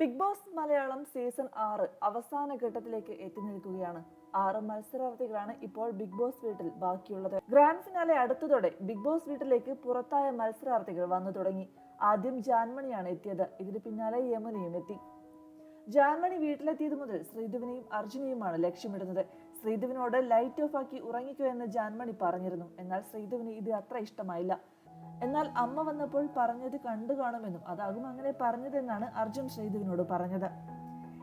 Big boss Malayalam season ആറ് അവസാന ഘട്ടത്തിലേക്ക് എത്തി നിൽക്കുകയാണ്. ആറ് മത്സരാർത്ഥികളാണ് ഇപ്പോൾ ബിഗ് ബോസ് വീട്ടിൽ ബാക്കിയുള്ളത്. ഗ്രാൻഡ് ഫിനാലെ അടുത്തതോടെ ബിഗ് ബോസ് വീട്ടിലേക്ക് പുറത്തായ മത്സരാർത്ഥികൾ വന്നു തുടങ്ങി. ആദ്യം ജാൻമണിയാണ് എത്തിയത്. ഇതിന് പിന്നാലെ യമുനയും എത്തി. ജാൻമണി വീട്ടിലെത്തിയത് മുതൽ ശ്രീധുവിനെയും അർജുനെയുമാണ് ലക്ഷ്യമിടുന്നത്. ശ്രീധുവിനോട് ലൈറ്റ് ഓഫ് ആക്കി ഉറങ്ങിക്കോ എന്ന് ജാൻമണി പറഞ്ഞിരുന്നു. എന്നാൽ ശ്രീധുവിന് ഇത് അത്ര ഇഷ്ടമായില്ല. എന്നാൽ അമ്മ വന്നപ്പോൾ പറഞ്ഞത് കണ്ടു കാണുമെന്നും അതാകും അങ്ങനെ പറഞ്ഞതെന്നാണ് അർജുൻ ശ്രീധുവിനോട് പറഞ്ഞത്.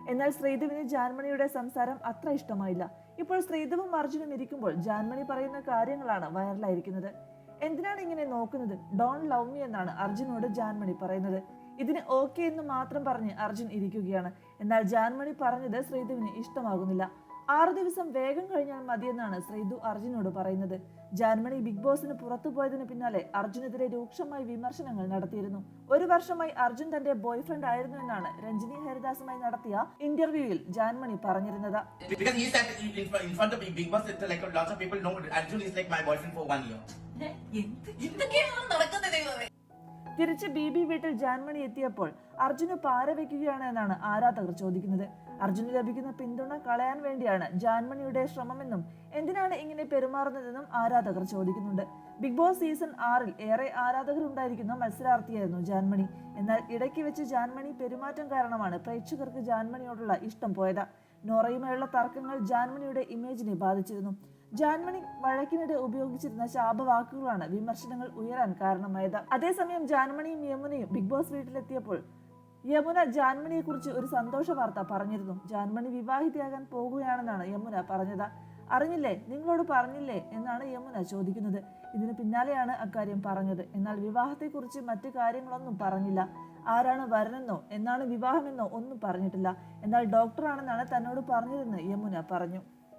എന്നാൽ ശ്രീധുവിന് ജാൻമണിയുടെ സംസാരം അത്ര ഇഷ്ടമായില്ല. ഇപ്പോൾ ശ്രീധുവും അർജുനും ഇരിക്കുമ്പോൾ ജാൻമണി പറയുന്ന കാര്യങ്ങളാണ് വൈറലായിരിക്കുന്നത്. എന്തിനാണ് ഇങ്ങനെ നോക്കുന്നത്? ഡോൺ ലവ് മി എന്നാണ് അർജുനോട് ജാൻമണി പറയുന്നത്. ഇതിന് ഓക്കെ എന്ന് മാത്രം പറഞ്ഞ് അർജുൻ ഇരിക്കുകയാണ്. എന്നാൽ ജാൻമണി പറഞ്ഞത് ശ്രീധുവിന് ഇഷ്ടമാകുന്നില്ല. ആറ് ദിവസം വേഗം കഴിഞ്ഞാൽ മതിയെന്നാണ് ശ്രീധു അർജുനോട് പറയുന്നത്. ജർമ്മനി ബിഗ് ബോസിന് പുറത്തു പോയതിന് പിന്നാലെ അർജുനെതിരെ രൂക്ഷമായി വിമർശനങ്ങൾ നടത്തിയിരുന്നു. ഒരു വർഷമായി അർജുൻ തന്റെ ബോയ്ഫ്രണ്ട് ആയിരുന്നു എന്നാണ് രഞ്ജിനി ഹരിദാസുമായി നടത്തിയ ഇന്റർവ്യൂവിൽ ജാൻമണി പറഞ്ഞിരുന്നത്. എന്തൊക്കെയാണ് നടക്കുന്നത് തിരിച്ച് ബി ബി വീട്ടിൽ ജാൻമണി എത്തിയപ്പോൾ അർജുന് പാര വെക്കുകയാണ് എന്നാണ് ആരാധകർ ചോദിക്കുന്നത്. അർജുന് ലഭിക്കുന്ന പിന്തുണ കളയാൻ വേണ്ടിയാണ് ജാൻമണിയുടെ ശ്രമമെന്നും എന്തിനാണ് ഇങ്ങനെ പെരുമാറുന്നതെന്നും ആരാധകർ ചോദിക്കുന്നുണ്ട്. ബിഗ് ബോസ് സീസൺ ആറിൽ ഏറെ ആരാധകർ ഉണ്ടായിരിക്കുന്ന മത്സരാർത്ഥിയായിരുന്നു ജാൻമണി. എന്നാൽ ഇടയ്ക്ക് വെച്ച് ജാൻമണി പെരുമാറ്റം കാരണമാണ് പ്രേക്ഷകർക്ക് ജാൻമണിയോടുള്ള ഇഷ്ടം പോയത്. നോറയുമായുള്ള തർക്കങ്ങൾ ജാൻമണിയുടെ ഇമേജിനെ ബാധിച്ചിരുന്നു. ജാൻമണി വഴക്കിനിടെ ഉപയോഗിച്ചിരുന്ന ശാപവാക്കുകളാണ് വിമർശനങ്ങൾ ഉയരാൻ കാരണമായത്. അതേസമയം ജാൻമണിയും യമുനയും ബിഗ് ബോസ് വീട്ടിലെത്തിയപ്പോൾ യമുന ജാൻമണിയെ കുറിച്ച് ഒരു സന്തോഷ വാർത്ത പറഞ്ഞിരുന്നു. ജാൻമണി വിവാഹിതയാകാൻ പോകുകയാണെന്നാണ് യമുന പറഞ്ഞത്. അറിഞ്ഞില്ലേ? നിങ്ങളോട് പറഞ്ഞില്ലേ? എന്നാണ് യമുന ചോദിക്കുന്നത്. ഇതിന് പിന്നാലെയാണ് അക്കാര്യം പറഞ്ഞത്. എന്നാൽ വിവാഹത്തെക്കുറിച്ച് മറ്റു കാര്യങ്ങളൊന്നും പറഞ്ഞില്ല. ആരാണ് വരനെന്നോ എന്നാണ് വിവാഹമെന്നോ ഒന്നും പറഞ്ഞിട്ടില്ല. എന്നാൽ ഡോക്ടറാണെന്നാണ് തന്നോട് പറഞ്ഞതെന്ന് യമുന പറഞ്ഞു.